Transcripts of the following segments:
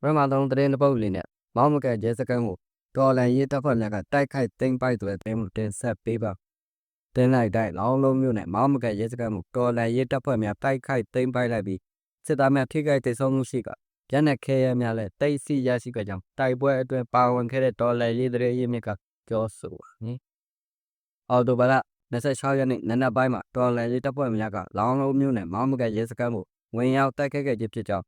ပထမဆုံးသတင်းတစ်ပုဒ်လေးနဲ့မောင်းမကဲရဲစခန်းကိုတော်လန်ရေးတပ်ဖွဲ့များကတိုက်ခိုက်သိမ်းပိုက်ဆိုတဲ့သတင်းကိုတင်ဆက်ပေးပါတင်လိုက်တိုင်းလောင်းလုံးမျိုးနဲ့မောင်းမကဲရဲစခန်းကိုတော်လန်ရေးတပ်ဖွဲ့များတိုက်ခိုက်သိမ်းပိုက်လိုက်ပြီးစစ်သားများထိခိုက်ဒေဆုံးမှုရှိကရန်တဲ့ခဲရများလည်းတိတ်ဆိရရှိကြကြောင်းတိုက်ပွဲအတွင်းပါဝင်ခဲ့တဲ့တော်လန်ရေးတရေရေးမြစ်ကပြောဆိုပါနိအော်တိုဘာလ26ရက်နေ့နနက်ပိုင်းမှာတော်လန်ရေးတပ်ဖွဲ့များကလောင်းလုံးမျိုးနဲ့မောင်းမကဲရဲစခန်းကိုဝင်ရောက်တိုက်ခိုက်ခဲ့ခြင်းဖြစ်ကြောင်း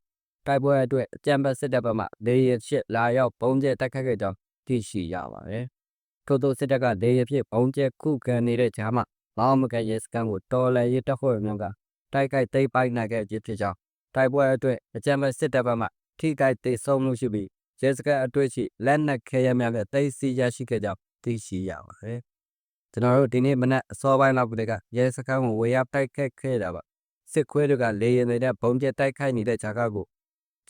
တိုက်ပွဲအတွက်အကြံပတ်စစ်တပ်ဘက်မှလေယာဉ်ရှစ်လာရောက်ပုံကျဲတိုက်ခိုက်ခဲ့ကြောင်းသိရှိရပါတယ်။ထို့သောစစ်တပ်ကလေယာဉ်ဖြင့်ပုံကျဲခုခံနေတဲ့ကြားမှာမောင်းမကရဲစကန်ကိုတော်လည်ရေးတပ်ဖွဲ့များကတိုက်ခိုက်သိမ်းပိုက်နိုင်ခဲ့ခြင်းဖြစ်ကြောင်းတိုက်ပွဲအတွက်အကြံပတ်စစ်တပ်ဘက်မှထိခိုက်သိဆုံးမှုရှိပြီးရဲစကန်အတွဲရှိလက်နက်ခဲယမ်းများနဲ့သိမ်းဆည်းရရှိခဲ့ကြောင်းသိရှိရပါတယ်။ကျွန်တော်တို့ဒီနေ့မနက်အစောပိုင်းလောက်ကတည်းကရဲစကန်ကိုဝေရောက်တိုက်ခိုက်ခဲ့တာပါ။စစ်ခွေးတွေကလေရင်တွေနဲ့ဘုံကျဲတိုက်ခိုက်နေတဲ့ဂျာကကို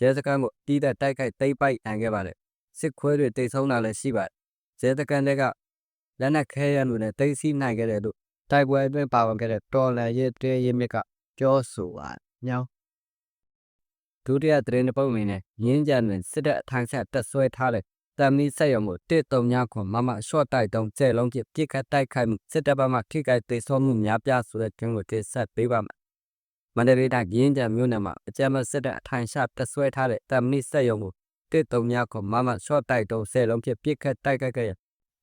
ရဲစခန်းကိုတီးတဲ့တိုက်ခိုက်သိမ်းပိုက်နိုင်ခဲ့ပါတယ်စစ်ခွဲတွေတိတ်ဆုံးတာလည်းရှိပါတယ်ရဲစခန်းတွေကလက်နက်ခဲယမ်းတွေနဲ့တိတ်ဆီနိုင်ခဲ့တယ်လို့တိုက်ပွဲအတွင်းပါဝင်ခဲ့တဲ့တော်လန်ရဲတဲရဲမြစ်ကပြောဆိုပါညောင်းဒုတိယသတင်းတစ်ပုဒ်အနေနဲ့ရင်းကြံတွင်စစ်တပ်အထိုင်ဆက်တက်ဆွဲထားတဲ့တမ်မီဆက်ရုံကိုတစ်တုံညခွန်မမရှော့တိုက်တုံးကျဲလုံးပြပြစ်ခတ်တိုက်ခိုက်မှုစစ်တပ်ဘက်မှထိခိုက်ဒေဆုံးမှုများပြားဆိုတဲ့တွင်ကိုတင်ဆက်ပေးပါမယ် မန္တလေးတိုင်းရင်းကြံမြို့နယ်မှာအကြမ်းမစစ်တပ်အထိုင်ချတက်ဆွဲထားတဲ့တမ်မီဆက်ရုံကိုတစ်တုံများခေါ်မမရှော့တိုက်တုံးဆယ်လုံးဖြင့်ပြစ်ခတ်တိုက်ခိုက်ခဲ့ရ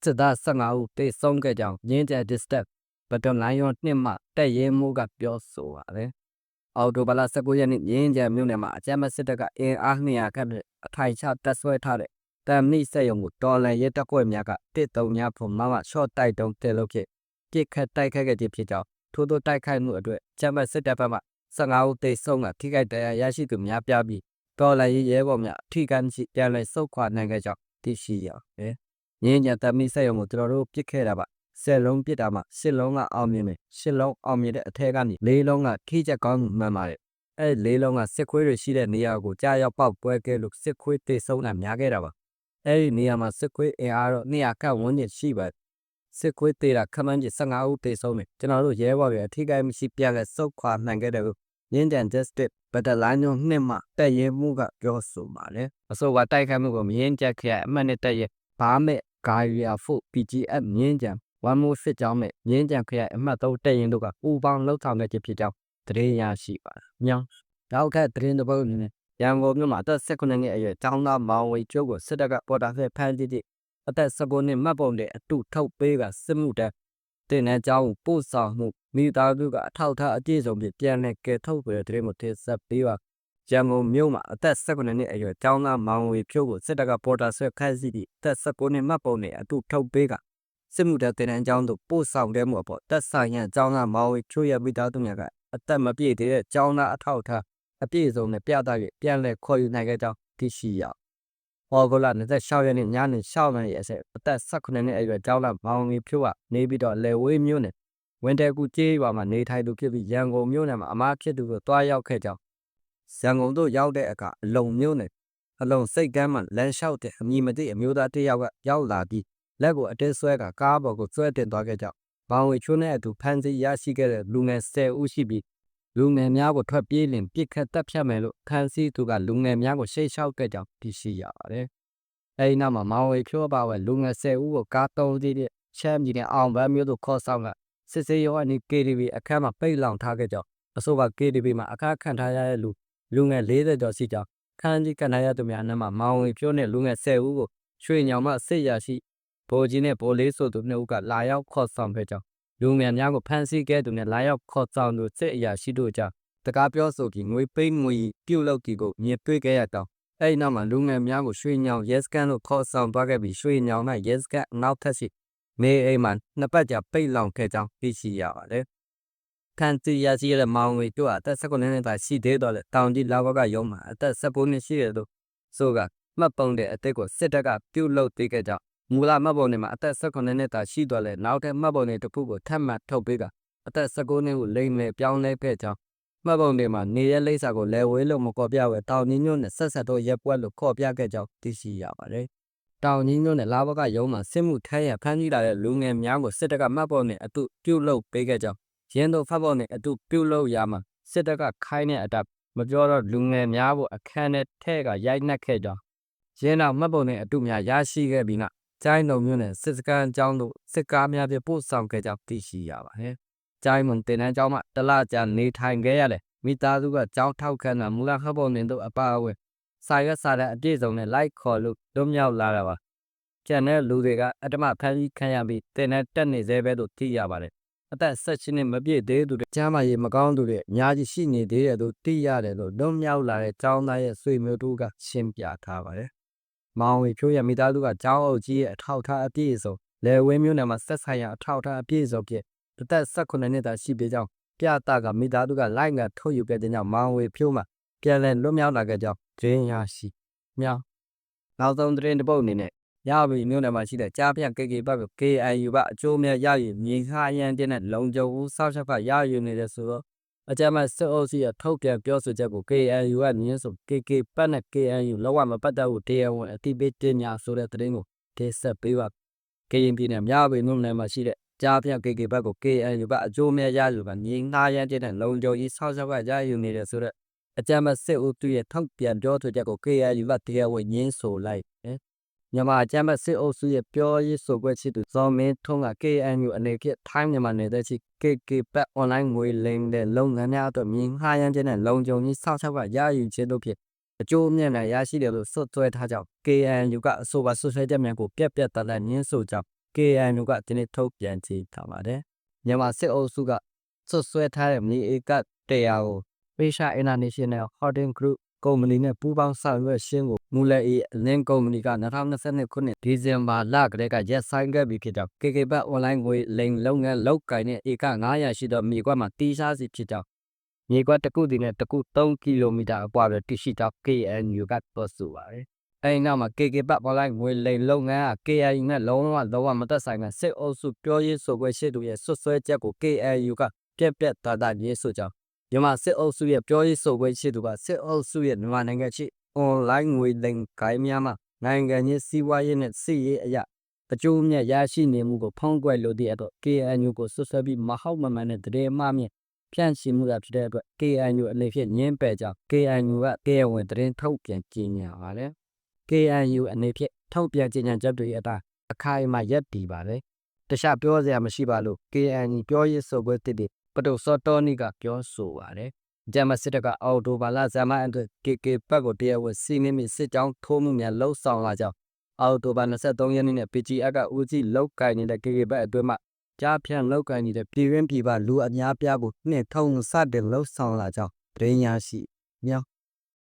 စစ်သား15ဦးတေဆုံးခဲ့ကြောင်းရင်းကြံ district ဘတ်တလိုင်းရွန်နှစ်မှတက်ရဲမှုကပြောဆိုပါတယ်။အော်တိုဘလာ19ရက်နေ့ရင်းကြံမြို့နယ်မှာအကြမ်းမစစ်တပ်ကအင်အား200ခန့်နဲ့အထိုင်ချတက်ဆွဲထားတဲ့တမ်မီဆက်ရုံကိုတော်လန်ရဲတပ်ဖွဲ့များကတစ်တုံများဖို့မမရှော့တိုက်တုံးတဲလို့ဖြစ်ပြစ်ခတ်တိုက်ခိုက်ခဲ့ခြင်းဖြစ်ကြောင်းထို့သောတိုက်ခိုက်မှုအတွက်ကျမ်းမစစ်တပ်ဘက်မှ 15ဦးသေဆုံးကထိခိုက်ဒဏ်ရာရရှိသူများပြားပြီးတော်လိုင်းရဲဘော်များထိခိုက်ရှိပြန်လည်ဆုတ်ခွာနိုင်ခဲ့ကြောင်းသိရှိရပါတယ်။ငင်းညတမီဆက်ရုံကိုကျွန်တော်တို့ပြစ်ခဲ့တာပါ။ဆယ်လုံးပြစ်တာမှရှစ်လုံးကအောင်မြင်မယ်။ရှစ်လုံးအောင်မြင်တဲ့အထက်ကနေလေးလုံးကထိချက်ကောင်းမှန်ပါတယ်။အဲလေးလုံးကစစ်ခွေးတွေရှိတဲ့နေရာကိုကြားရောက်ပေါက်ပွဲခဲ့လို့စစ်ခွေးတေဆုံးတာများခဲ့တာပါ။အဲဒီနေရာမှာစစ်ခွေးအင်အားတော့200ခန့်ဝန်းကျင်ရှိပါတယ်။ စစ်ခွေးတေတာခမန်းကြီး15ဦးတေဆုံးတယ်ကျွန်တော်တို့ရဲဘော်တွေအထိကိမရှိပြန်လဲစုတ်ခွာနိုင်ခဲ့တယ်လို့ငင်းတန် justice ဘတ်တလိုင်းညွန်နှစ်မှတက်ရဲမှုကပြောဆိုပါတယ်အဆိုပါတိုက်ခိုက်မှုကိုမြင်းကြက်ခရအမှတ်နဲ့တက်ရဲဘာမဲ့ဂါရီယာဖို့ PGF မြင်းကြံဝမ်မိုစစ်ကြောင်းနဲ့မြင်းကြံခရအမှတ်3တက်ရင်တို့ကပူပေါင်းလှုပ်ဆောင်တဲ့ဖြစ်ကြောင်းသတင်းရရှိပါတယ်။မြောင်းနောက်ခက်သတင်းတစ်ပုဒ်အနေနဲ့ရန်ကုန်မြို့မှာအသက်16နှစ်အရွယ်ကျောင်းသားမောင်ဝေကျိုးကိုစစ်တပ်ကပေါ်တာဖက်ဖမ်းကြည့်ကြည့် အသက်19နှစ်မှတ်ပုံတဲ့အတူထုတ်ပေးကစစ်မှုတန်းတင်တဲ့ကြောင်းပို့ဆောင်မှုမိသားစုကအထောက်အထားအပြည့်စုံဖြင့်ပြန်လည်ကယ်ထုတ်ပေးတဲ့တဲ့မတင်ဆက်ပေးပါရန်ကုန်မြို့မှာအသက်18နှစ်အရွယ်ကျောင်းသားမောင်ဝေဖြိုးကိုစစ်တပ်ကပေါ်တာဆွဲခန့်စီပြီးအသက်19နှစ်မှတ်ပုံနဲ့အတူထုတ်ပေးကစစ်မှုထမ်းတင်တဲ့ကျောင်းသို့ပို့ဆောင်တဲ့မှုအပေါ်တက်ဆိုင်ရန်ကျောင်းသားမောင်ဝေဖြိုးရဲ့မိသားစုများကအသက်မပြည့်သေးတဲ့ကျောင်းသားအထောက်အထားအပြည့်စုံနဲ့ပြသ၍ပြန်လည်ခေါ်ယူနိုင်ခဲ့ကြောင်းသိရှိရ ဟော်ဂလာ26ရက်နေ့ညနေ6နာရီအဆက်အသက်18နှစ်အရွယ်ကျောင်းသားမောင်ဝေဖြိုးကနေပြီးတော့လေဝေးမြို့နယ်ဝင်တဲကူကျေးရွာမှာနေထိုင်သူဖြစ်ပြီးရန်ကုန်မြို့နယ်မှာအမားဖြစ်သူကိုတွားရောက်ခဲ့ကြောင်းရန်ကုန်သို့ရောက်တဲ့အခါအလုံမြို့နယ်အလုံစိတ်ကမ်းမှလမ်းလျှောက်တဲ့အမည်မသိအမျိုးသားတစ်ယောက်ကရောက်လာပြီးလက်ကိုအတင်းဆွဲကကားပေါ်ကိုဆွဲတင်သွားခဲ့ကြောင်းဘောင်ဝေချိုးနဲ့အတူဖမ်းဆီးရရှိခဲ့တဲ့လူငယ်10ဦးရှိပြီး လူငယ်များကိုထွက်ပြေးလင်ပြစ်ခတ်တပ်ဖြတ်မယ်လို့ခန်းစည်းသူကလူငယ်များကိုရှေ့လျှောက်ခဲ့ကြောင်းသိရှိရပါတယ်။အဲဒီနောက်မှာမောင်ဝေဖြိုးပါဝဲလူငယ်10ဦးကိုကားသုံးစီးနဲ့ချမ်းပြည်နယ်အောင်ဘန်းမြို့သို့ခေါ်ဆောင်ကစစ်စေးရောအနီး KTV အခန်းမှာပိတ်လောင်ထားခဲ့ကြောင်းအဆိုပါ KTV မှာအခါခံထားရတဲ့လူလူငယ်40ကျော်ရှိကြောင်းခန်းကြီးကန်ထားရသူများအနက်မှာမောင်ဝင်ဖြိုးနဲ့လူငယ်10ဦးကိုရွှေညောင်မှစစ်ရရှိဗိုလ်ကြီးနဲ့ဗိုလ်လေးဆိုသူနှစ်ဦးကလာရောက်ခေါ်ဆောင်ခဲ့ကြောင်း လူငယ်များကိုဖမ်းဆီးခဲ့သူနဲ့လာရောက်ခေါ်ဆောင်သူစစ်အရာရှိတို့ကြောင့်တကားပြောဆိုပြီးငွေပိတ်ငွေပြုတ်လောက်တီကိုမြင်တွေ့ခဲ့ရတောင်းအဲ့ဒီနောက်မှာလူငယ်များကိုရွှေညောင်ရဲစကန်လို့ခေါ်ဆောင်သွားခဲ့ပြီးရွှေညောင်၌ရဲစကန်နောက်ထပ်ရှိနေအိမ်မှာနှစ်ပတ်ကြာပိတ်လောင်ခဲ့ကြောင်းသိရှိရပါတယ်။ခန်တီယာစီရဲ့မောင်ဝေတို့အသက်19နှစ်သားရှိသေးတော့လေတောင်ကြီးလာဘောကရုံးမှာအသက်19နှစ်ရှိတဲ့တို့ဆိုကမှတ်ပုံတဲ့အသက်ကိုစစ်တပ်ကပြုတ်လုပေးခဲ့ကြောင်း မူလမှတ်ပုံတွေမှာအသက်19နှစ်သားရှိတော့လေနောက်ထပ်မှတ်ပုံတွေတစ်ခုကိုထပ်မံထုတ်ပေးကအသက်19နှစ်ကိုလိမ့်မယ်ပြောင်းလဲခဲ့ကြောင်းမှတ်ပုံတွေမှာနေရလိမ့်စာကိုလဲဝဲလို့မကော်ပြဝဲတောင်ကြီးညွန့်နဲ့ဆက်ဆက်တော့ရက်ပွဲလို့ခေါ်ပြခဲ့ကြောင်းသိရှိရပါတယ်တောင်ကြီးမြို့နယ်လာဘကရုံးမှာစစ်မှုထမ်းရဖမ်းဆီးလာတဲ့လူငယ်များကိုစစ်တပ်ကမှတ်ပေါ်နဲ့အတုပြုတ်လုပေးခဲ့ကြောင်းရင်းတို့ဖတ်ပေါ်နဲ့အတုပြုတ်လုရမှာစစ်တပ်ကခိုင်းတဲ့အတပ်မပြောတော့လူငယ်များကိုအခန်းထဲထဲကရိုက်နှက်ခဲ့ကြောင်းရင်းနောက်မှတ်ပုံနဲ့အတူများရရှိခဲ့ပြီးနောက် ကျိုင်းတော်မြို့နယ်စစ်စကန်ကျောင်းတို့စစ်ကားများဖြင့်ပို့ဆောင်ခဲ့ကြောင်းသိရှိရပါတယ်။ကျိုင်းမွန်တင်တန်းကျောင်းမှာတလကြာနေထိုင်ခဲ့ရတဲ့မိသားစုကကျောင်းထောက်ခံတာမူလမှတ်ပုံနဲ့တို့အပါအဝင်စာရွက်စာတမ်းအပြည့်စုံနဲ့လိုက်ခေါ်လို့လွတ်မြောက်လာတာပါ။ကျန်တဲ့လူတွေကအတ္တမဖမ်းဆီးခံရပြီးတင်တန်းတက်နေသေးပဲလို့သိရပါတယ်။အသက်16နှစ်မပြည့်သေးသူတွေကျမ်းမာရေးမကောင်းသူတွေအများကြီးရှိနေသေးတယ်လို့သိရတယ်လို့လွတ်မြောက်လာတဲ့ကျောင်းသားရဲ့ဆွေမျိုးတို့ကရှင်းပြထားပါတယ်။ မောင်ဝေဖြိုးရမိသားစုကကျောင်းအုပ်ကြီးရဲ့အထောက်ထားအပြည့်အစုံလေဝင်းမျိုးနယ်မှာဆက်ဆိုင်ရာအထောက်ထားအပြည့်အစုံဖြင့်အသက်18နှစ်သာရှိပေကြောင်းပြတာကမိသားစုကလိုက်ငါထုတ်ယူခဲ့တဲ့ကြောင့်မောင်ဝေဖြိုးမှာပြန်လည်လွတ်မြောက်လာခဲ့ကြောင်းဒင်းရရှိမြောင်းနောက်ဆုံးသတင်းတစ်ပုဒ်အနေနဲ့ရပြီမြို့နယ်မှာရှိတဲ့ကြားပြန့် KK ဘက်ကို KNU ကအကျိုးမဲ့ရယူမြေခါရန်တဲ့နဲ့လုံခြုံဦးစောက်ချက်ကရယူနေတယ်ဆိုတော့ အကြမ်းမဲ့စစ်အုပ်စုရဲ့ထုတ်ပြန်ပြောဆိုချက်ကို KNU ကမြင်းဆို KK ပတ်နဲ့ KNU လောက်ဝမပတ်သက်ဘူးတရားဝင်အတိပေးတင်ညာဆိုတဲ့သတင်းကိုတင်ဆက်ပေးပါကရင်ပြည်နယ်မြဝတီမြို့နယ်မှာရှိတဲ့ကြားပြန့် KK ဘက်ကို KNU ကအကျိုးမဲ့ရယူကမြေငှားရန်တဲ့နဲ့လုံခြုံကြီးစောက်ချက်ကရယူနေတယ်ဆိုတော့အကြမ်းမဲ့စစ်အုပ်စုရဲ့ထုတ်ပြန်ပြောဆိုချက်ကို KNU ကတရားဝင်ညင်းဆိုလိုက်တယ် မြန်မာအကြမ်းဖက်စစ်အုပ်စုရဲ့ပြောရေးဆိုခွင့်ရှိသူဇော်မင်းထွန်းက KNU အနေဖြင့်ထိုင်းမြန်မာနယ်သက်ရှိ KK ပတ် online ငွေလိမ်တဲ့လုပ်ငန်းများအတွက်မြင်ငှားရမ်းခြင်းနဲ့လုံခြုံရေးစောင့်ရှောက်ကရယူခြင်းတို့ဖြင့်အကျိုးအမြတ်နဲ့ရရှိတယ်လို့ဆွတ်သွဲထားကြောင်း KNU ကအဆိုပါဆွဆွဲချက်များကိုပြက်ပြက်တတ်တတ်ညှင်းဆိုကြောင်း KNU ကဒီနေ့ထုတ်ပြန်ကြေညာပါတယ်မြန်မာစစ်အုပ်စုကဆွတ်ဆွဲထားတဲ့မြေဧက100ကို Asia International Holding Group ကုမ္ပဏီနဲ့ပူးပေါင်းဆောင်ရွက်ရှင်းကိုမူလအေအလင်းကုမ္ပဏီက2022ခုနှစ်ဒီဇင်ဘာလကတည်းကရက်ဆိုင်ခဲ့ပြီးဖြစ်ကြောင်း KK ဘတ် online ငွေလိမ်လုပ်ငန်းလုပ်ကိုင်တဲ့ဧက900ရှိသောမြေကွက်မှာတီးရှားစီဖြစ်ကြောင်းမြေကွက်တစ်ခုတည်းနဲ့တစ်ခု3ကီလိုမီတာအကွာပဲတရှိကြောင်း KNU ကပြောဆိုပါတယ်။အဲဒီနောက်မှာ KK ဘတ် online ငွေလိမ်လုပ်ငန်းက KNU နဲ့လုံးဝလုံးဝမသက်ဆိုင်တဲ့စစ်အုပ်စုပြောရေးဆိုခွင့်ရှိသူရဲ့ဆွဆွဲချက်ကို KNU ကပြက်ပြက်သားသားရေးဆိုကြောင်း မြန်မာစစ်အုပ်စုရဲ့ပြောရေးဆိုခွင့်ရှိသူကစစ်အုပ်စုရဲ့မြန်မာနိုင်ငံရှိ online ငွေလိမ်ကိုင်းများမှာနိုင်ငံရေးစီးပွားရေးနဲ့စစ်ရေးအရာအကျိုးအမြတ်ရရှိနေမှုကိုဖုံးကွယ်လို့တဲ့အတွက် KNU ကိုဆွဆွဲပြီးမဟုတ်မမှန်တဲ့တရေမှမြင့်ဖြန့်ရှိမှုတာဖြစ်တဲ့အတွက် KNU အနေဖြင့်ညင်းပယ်ကြောင်း KNU ကတရားဝင်သတင်းထုတ်ပြန်ကြေညာပါတယ်။ KNU အနေဖြင့်ထုတ်ပြန်ကြေညာချက်တွေအတိုင်းအခိုင်အမာရပ်တည်ပါတယ်။တခြားပြောစရာမရှိပါလို့ KNU ပြောရေးဆိုခွင့်တည် ပတိုစောတော်နီကပြောဆိုပါတယ်။ဂျမစစ်တကအော်တိုဘာလဇမန်အတွက် KK ဘက်ကိုတရားဝင်စီမင်းမီစစ်ကြောင်းထိုးမှုများလှုပ်ဆောင်လာကြောင်းအော်တိုဘာ23ရက်နေ့နဲ့ PGF ကဦးစီးလောက်ကင်နေတဲ့ KK ဘက်အတွင်းမှာကြားဖြန့်လောက်ကင်နေတဲ့ပြည်ရင်းပြည်ပလူအများပြားကိုနှင့်ထုံစတင်လှုပ်ဆောင်လာကြောင်းဒရင်းရရှိမြောင်း